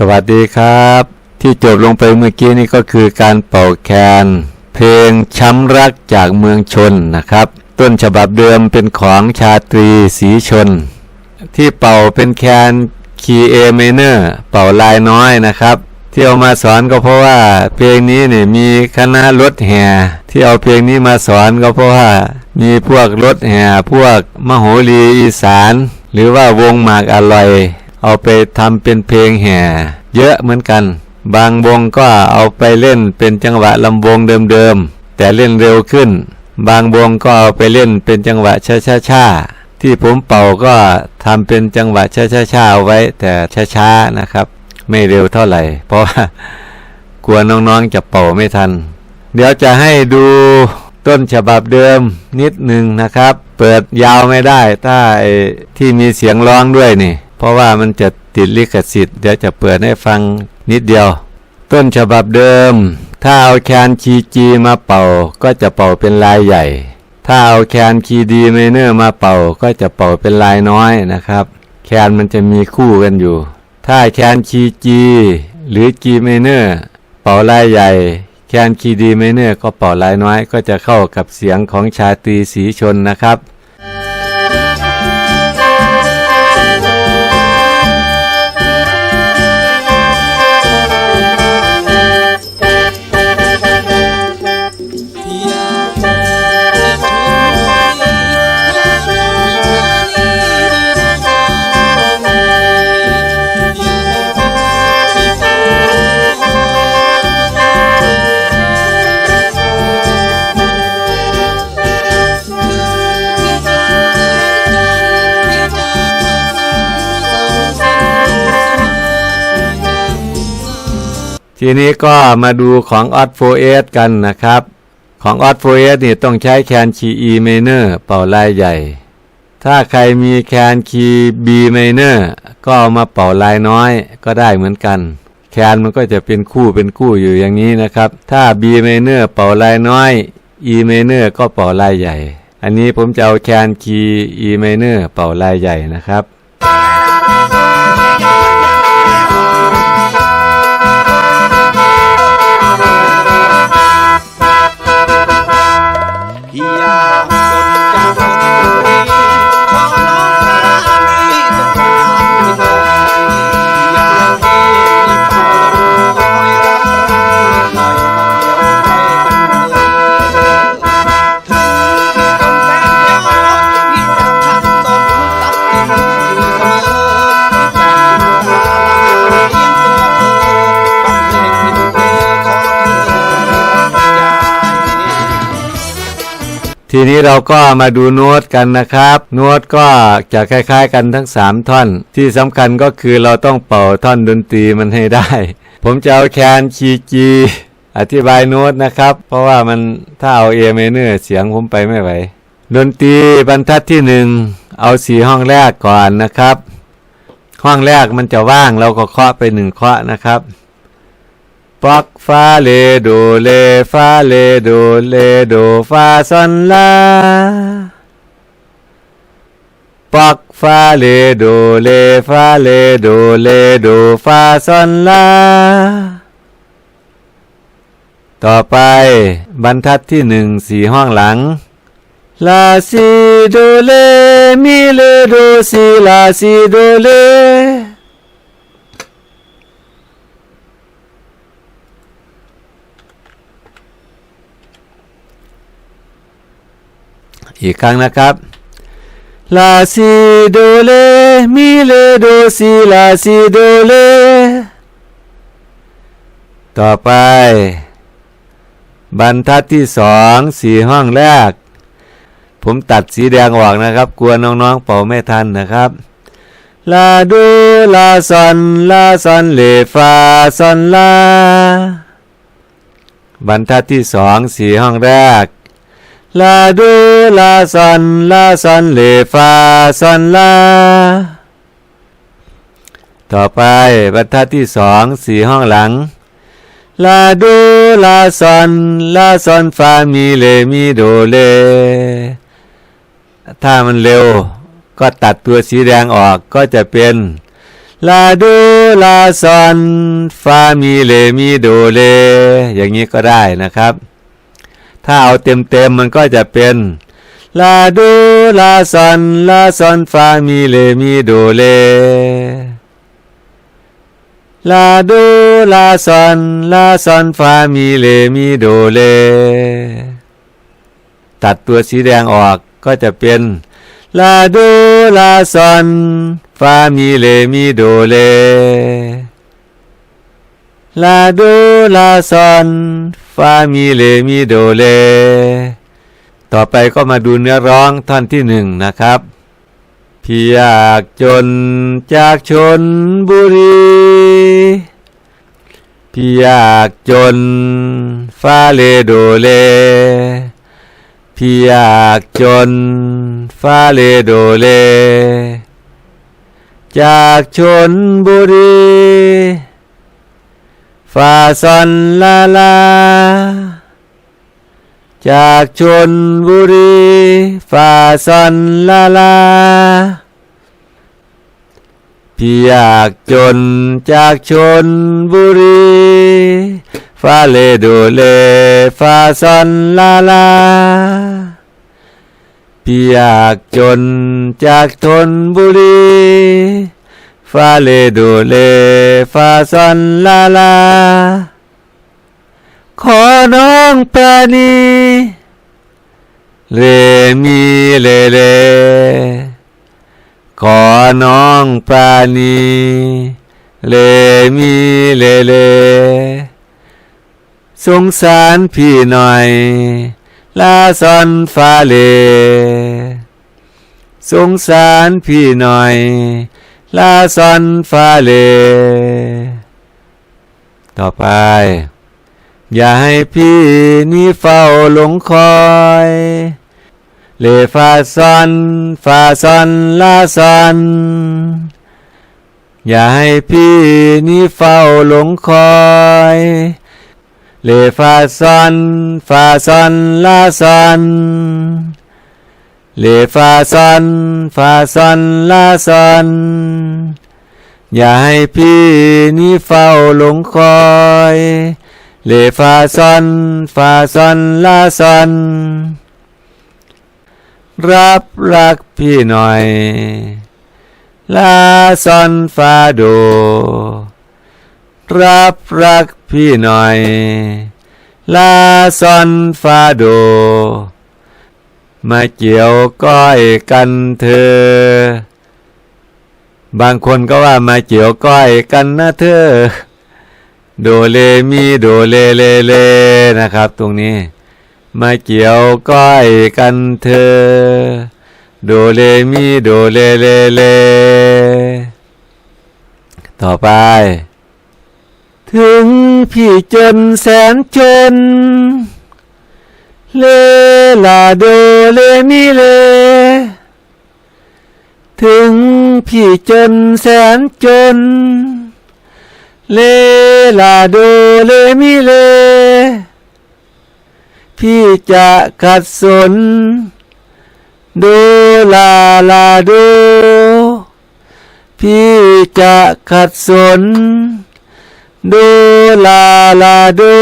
สวัสดีครับ ที่จบลงไปเมื่อกี้นี่ก็คือการเป่าแคน เพลงช้ำรักจากเมืองชนนะครับ ต้นฉบับเดิมเป็นของชาตรีสีชน ที่เป่าเป็นแคนคีย์เอเมเนอร์เป่าลายน้อยนะครับ ที่เอามาสอนก็เพราะว่า เพลงนี้เนี่ยมีคณะรถแห่ที่เอาเพลงนี้มาสอนก็เพราะว่า มีพวกรถแห่พวกมโหรีอีสาน หรือว่าวงหมากอร่อย เอาไปทำเป็นเพลงแห่เยอะเหมือนกัน บางวงก็เอาไปเล่นเป็นจังหวะลำวงเดิมๆ แต่เล่นเร็วขึ้น บางวงก็เอาไปเล่นเป็นจังหวะช้าๆที่ผมเป่าก็ทำเป็นจังหวะช้าๆเอาไว้ แต่ช้าๆนะครับ ไม่เร็วเท่าไหร่ เพราะว่ากลัวน้องๆจะเป่าไม่ทัน เดี๋ยวจะให้ดูต้นฉบับเดิมนิดหนึ่งนะครับ เปิดยาวไม่ได้ถ้าที่มีเสียงร้องด้วยนี่ เพราะว่ามันจะติดลิขสิทธิ์เดี๋ยวจะเปิดให้ฟังนิดเดียว ต้นฉบับเดิม ถ้าเอาแคนคีจีมาเป่า ก็จะเป่าเป็นลายใหญ่ ถ้าเอาแคนคีดีเมเนอร์มาเป่า ก็จะเป่าเป็นลายน้อยนะครับ แคนมันจะมีคู่กันอยู่ ถ้าแคนคีจีหรือจีเมเนอร์เป่าลายใหญ่แคนคีดีเมเนอร์ก็เป่าลายน้อยก็จะเข้ากับเสียงของชาตรีสีชนนะครับ ทีนี้ก็มาดูของออดโฟเอสกันนะครับ ของออดโฟเอสนี่ต้องใช้แคนคีย์ E minor เป่าลายใหญ่ ถ้าใครมีแคนคีย์ B minor ก็เอามาเป่าลายน้อยก็ได้เหมือนกันแคนมันก็จะเป็นคู่เป็นคู่อยู่อย่างนี้นะครับ ถ้า B minor เป่าลายน้อย E minor ก็เป่าลายใหญ่ อันนี้ผมจะเอาแคนคีย์ E minor เป่าลายใหญ่นะครับ ทีนี้เราก็มาดูโน้ตกันนะครับ โน้ตก็จะคล้ายๆ กันทั้ง 3 ท่อน ที่สำคัญก็คือเราต้องเป่าท่อนดนตรีมันให้ได้ ผมจะเอาแคนคีจีอธิบายโน้ตนะครับ เพราะว่ามันถ้าเอาเอเมเนอร์เสียงผมไปไม่ไหวดนตรีบรรทัดที่หนึ่งเอาสีห้องแรกก่อนนะครับ ห้องแรกมันจะว่างเราก็เคาะไปหนึ่งเคาะนะครับ ปักฟ้าเลโดเลฟ้าเลโดเลโดฟ้าซอนลาปักฟ้าเลโดเลฟ้าเลโดเลโดฟ้าซอนลาต่อไปบรรทัดที่หนึ่งสี่ห้องหลัง ลาซิโดเลมิเลโดซิลาซิโดเล อีกครั้งนะครับลาซิโดเลมิเลโดซิลาซิโดเลต่อไปบรรทัดที่สองสี่ห้องแรก ผมตัดสีแดงออกนะครับ กลัวน้องๆเป่าไม่ทันนะครับลาดูลาซอนลาซอนเลฟาซอนลาบรรทัดที่สองสี่ห้องแรก ลาดูลาซอนลาซอนเลฟาซอนลาต่อไปบรรทัดที่สองสี่ห้องหลัง ลาดูลาซอนลาซอนฟามีเลมีโดเล ถ้ามันเร็วก็ตัดตัวสีแดงออกก็จะเป็น ลาดูลาซอนฟามีเลมีโดเล อย่างนี้ก็ได้นะครับ ถ้าเอาเต็มเต็มๆมันก็จะเป็นลาดูลาซอนลาซอนฟามีเลมีโดเลลาดูลาซอนลาซอนฟามีเลมีโดเลตัดตัวสีแดงออกก็จะเป็นลาดูลาซอนฟามีเลมีโดเลลาดูลาซอนฟามีเลมีโดเล ต่อไปก็มาดูเนื้อร้องท่อนที่หนึ่งนะครับพี่อยากจนจากชนบุรีพี่อยากจนฟาเลโดเลพี่ยากจนฟาเลโดเล จากชนบุรี ฟาซอนลาลา จากชนบุรีฟาซอนลาลาพี่อยากจนจากชนบุรีฟาเลโดเลฟาซอนลาลาพี่อยากจนจากทนบุรี ฟาเลโดเลฟาซอนลาลา ขอน้องปราณีเลมีเลเล ขอน้องปราณีเลมีเลเล สงสารพี่หน่อย ลาซอนฟาเล สงสารพี่หน่อย ลาซอนฟาเล ต่อไป อย่าให้พี่นี่เฝ้าหลงคอย เลฟาซอนฟาซอนลาซอนอย่าให้พี่นี่เฝ้าหลงคอย เลฟาซอนฟาซอนลาซอน เลฟาซอนฟาซอนลาซอน อย่าให้พี่นี่เฝ้าหลงคอยเลฟาซอนฟาซอนลาซอน รับรักพี่หน่อย ลาซอนฟาโด รับรักพี่หน่อย ลาซอนฟาโด มาเกี่ยวก้อยกันเธอบางคนก็ว่ามาเกี่ยวก้อยกันนะเธอ โดเลมีโดเลเลเลนะครับ ตรงนี้ มาเกี่ยวก้อยกันเธอ โดเลมีโดเลเลเล ต่อไป ถึงพี่จนแสนจน เลลาโดเลมีเล ถึงพี่จนแสนจน เลลาโดเลมีเล พี่จะขัดสนดูลาลาดูพี่จะขัดสนดูลาลาดู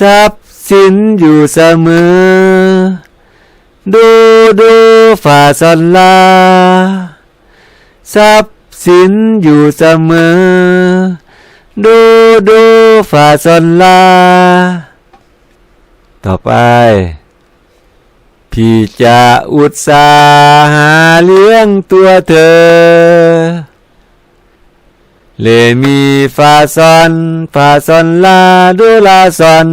ทรัพย์สินอยู่เสมอ ดูดูฝ่าสันลาทรัพย์สินอยู่เสมอ ดูดูฝ่าสันลาต่อไป พี่จะอุตสาหาเลี้ยงตัวเธอ เลมีฟาซอนฟาซอนลาดูลาซอน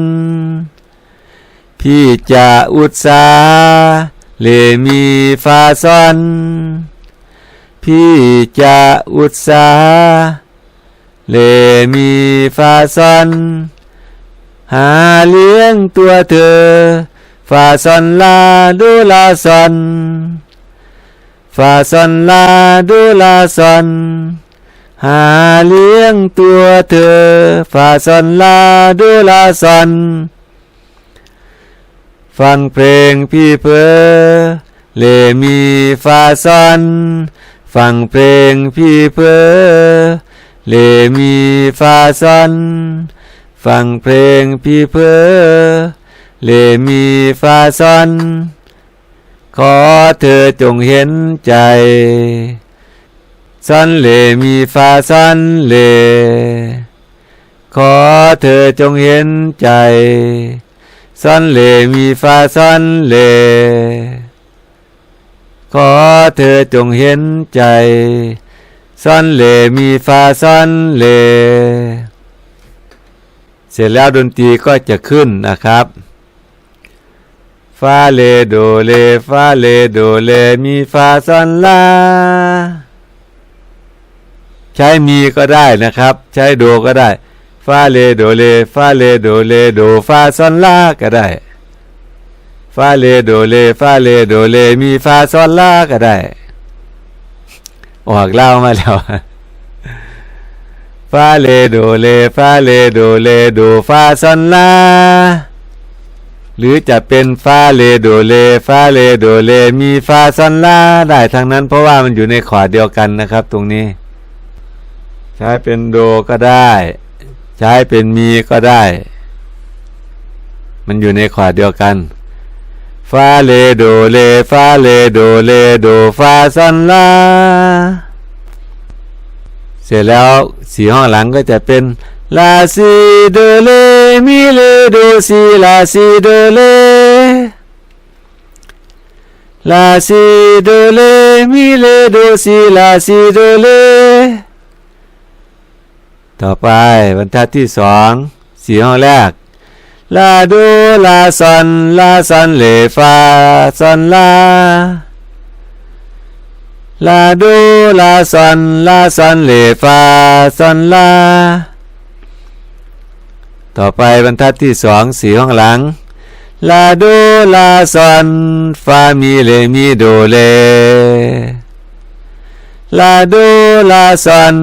พี่จะอุตสาห์เลมีฟาซอน พี่จะอุตสาห์เลมีฟาซอน หาเลี้ยงตัวเธอ ฟาซอนลาดูลาซอน ฟาซอนลาดูลาซอน หาเลี้ยงตัวเธอฟาซอนลาดูลาซอน ฟังเพลงพี่เพอเลมีฟาซอนฟฟังเพลงพี่เพอเลมีฟาซอน ฟังเพลงพี่เพอเลมีฟาซอน ขอเธอจงเห็นใจ ซอนเลมีฟาซอนเล ขอเธอจงเห็นใจซอนเลมีฟาซอนเล ขอเธอจงเห็นใจซอนเลมีฟาซอนเล เสร็จแล้วดนตรีก็จะขึ้นนะครับฟาเลโดเลฟาเลโดเลมีฟาซอนลา ใช้มีก็ได้นะครับ ใช้โดก็ได้ฟาเลโดเลฟาเลโดเลโดฟาซอนลาก็ได้ฟาเลโดเลฟาเลโดเลมีฟาซอนลาก็ได้ ออกเล่ามาแล้วฟาเลโดเลฟาเลโดเลโดฟาซอนลาหรือจะเป็นฟาเลโดเลฟาเลโดเลมีฟาซอนลาได้ทั้งนั้นเพราะว่ามันอยู่ในขอร์ดเดียวกันนะครับ ตรงนี้ ใช้เป็นโดก็ได้ ใช้เป็นมีก็ได้ มันอยู่ในขวาดเดียวกันฟาเลโดเลฟาเลโดเลโดฟาซันลาเสร็จแล้วสีห้องหลังก็จะเป็นลาซีโดเลมีเลโดซีลาซีโดเลลาซีโดเลมีเลโดซีลาซีโดเล ต่อไปบรรทัดที่สองสี่ห้องแรกลาโดลาซอนลาซอนเลฟาซอนลาลาโดลาซอนลาซอนเลฟาซอนลาต่อไปบรรทัดที่สองสี่ห้องหลังลาโดลาซอนฟามีเลมีโดเลลาโดลาซอน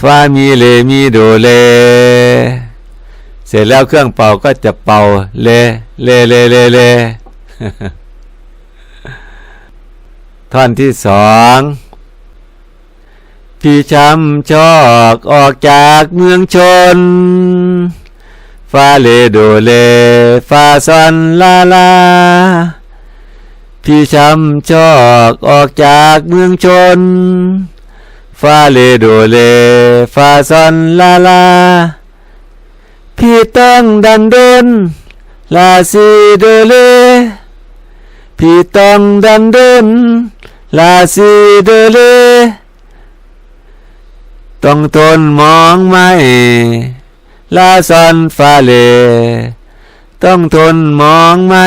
ฟามีเลมีโดเล เสร็จแล้วเครื่องเป่าก็จะเป่าเลเลเลเลเลท่อนที่สองพี่ช้ำชอกออกจากเมืองชน ฟาเลโดเล ฟาซอนลาลา พี่ช้ำชอกออกจากเมืองชน ฟาเลโดเลฟาซอนลาลา พี่ต้องดันดนลาซีโดเล พี่ต้องดันดนลาซีโดเล ต้องทนมองไม่ลาซอนฟาเล ต้องทนมองไม่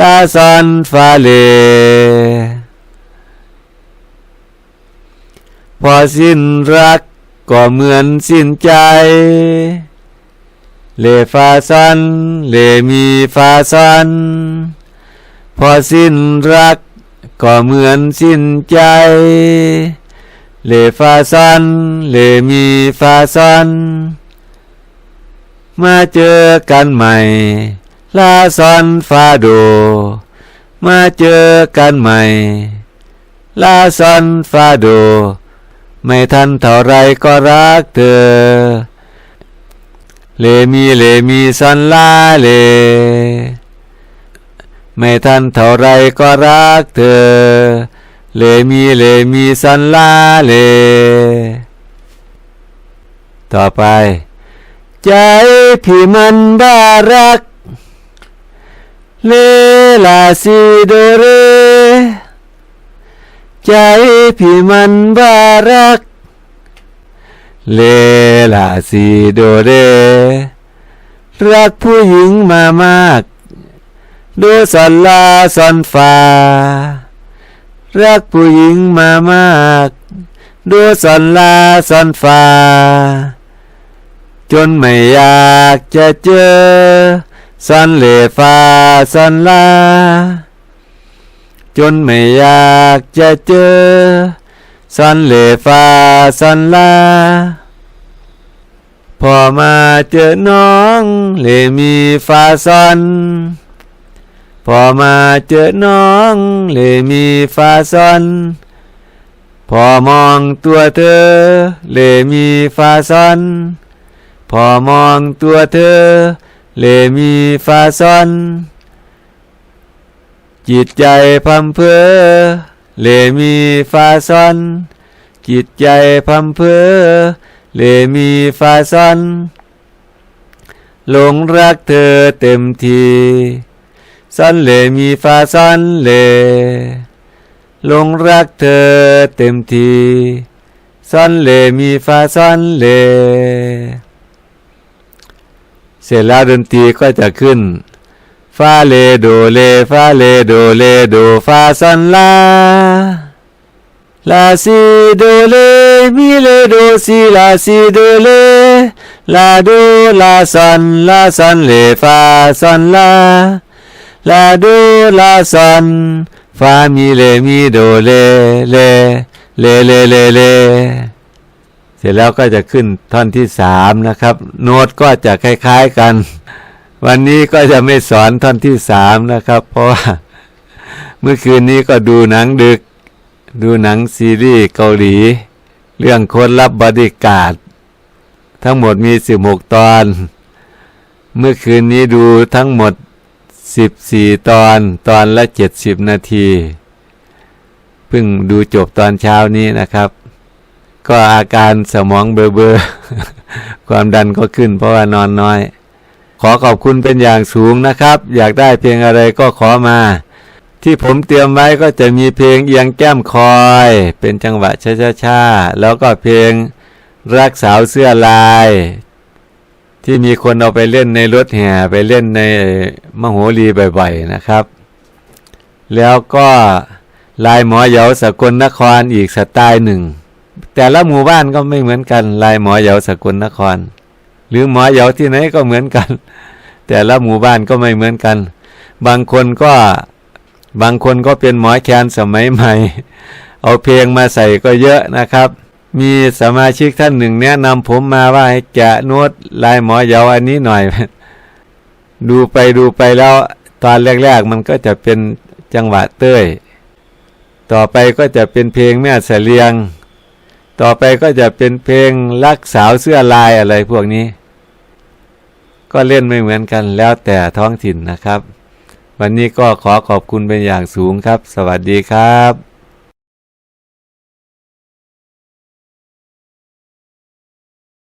ลาซอนฟาเล พอสิ้นรักก็เหมือนสิ้นใจ เลฟาซัน เลมีฟาซัน พอสิ้นรักก็เหมือนสิ้นใจ เลฟาซัน เลมีฟาซัน มาเจอกันใหม่ ลาซอนฟาโด มาเจอกันใหม่ ลาซอนฟาโด ไม่ทันเท่าไรก็รักเธอ เลมีเลมีซันลาเล ไม่ทันเท่าไรก็รักเธอ เลมีเลมีซันลาเล ต่อไป ใจพี่มันบ้ารัก เลลาซีโดเรใจ พี่มันบ้ารัก เลลาซีโดเร รักผู้หญิงมามาก ดูสอนลาสอนฟ้า รักผู้หญิงมามาก ดูสอนลาสอนฟ้า จนไม่อยากจะเจอสอนเลฟ้าสอนลา จนไม่อยากจะเจอ สันเลฟ้าสันลา พอมาเจอน้องเลมีฟ้าสันพอมาเจอน้องเลมีฟ้าสันพอมองตัวเธอเลมีฟาซอนพอมองตัวเธอเลมีฟาซอน จิตใจพัมเพอเลมีฟาซอน จิตใจพัมเพอเลมีฟาซอนหลงรักเธอเต็มทีซอนเลมีฟาซอนเลหลงรักเธอเต็มทีซอนเลมีฟาซอนเล เสร็จแล้วดนตรีก็จะขึ้น ฟาเลโดเลฟาเลโดเลโดฟาซอนลาลาซีโดเลมีเลโดซีลาซีโดเลลาโดลาซอนลาซอนเลฟาซอนลาลาโดลาซอนฟามีเลมีโดเลเลเลเลเลเลเสร็จแล้วก็จะขึ้นท่อนที่สามนะครับ โน้ตก็จะคล้าย ๆกัน วันนี้ก็จะไม่สอนท่อนที่สามนะครับ เพราะว่าเมื่อคืนนี้ก็ดูหนังดึก ดูหนังซีรีส์เกาหลี เรื่องคนรับบริการ ทั้งหมดมี16ตอน เมื่อคืนนี้ดูทั้งหมด14ตอนตอนละ70นาทีเพิ่งดูจบตอนเช้านี้นะครับ ก็อาการสมองเบลอๆความดันก็ขึ้นเพราะว่านอนน้อย ขอขอบคุณเป็นอย่างสูงนะครับ อยากได้เพลงอะไรก็ขอมา ที่ผมเตรียมไว้ก็จะมีเพลงเอียงแก้มคอย เป็นจังหวะช้าๆแล้วก็เพลงรักสาวเสื้อลาย ที่มีคนเอาไปเล่นในรถแห่ไปเล่นในมโหรีบ่อยๆนะครับ แล้วก็ลายหมอเหยาสกลนครอีกสไตล์หนึ่ง แต่ละหมู่บ้านก็ไม่เหมือนกันลายหมอเหยาสกลนคร หรือหมอเหยาที่ไหนก็เหมือนกัน แต่ละหมู่บ้านก็ไม่เหมือนกัน บางคนก็บางคนก็เป็นหมอแคนสมัยใหม่ เอาเพลงมาใส่ก็เยอะนะครับ มีสมาชิกท่านหนึ่งแนะนำผมมาว่าให้แกะน้ตลายหมอเหยาอันนี้หน่อย ดูไปดูไปแล้วตอนแรกๆมันก็จะเป็นจังหวะเต้ย ต่อไปก็จะเป็นเพลงแม่เสลียง ต่อไปก็จะเป็นเพลงรักสาวเสื้อลายอะไรพวกนี้ ก็เล่นไม่เหมือนกันแล้วแต่ท้องถิ่นนะครับ วันนี้ก็ขอขอบคุณเป็นอย่างสูงครับ สวัสดีครับ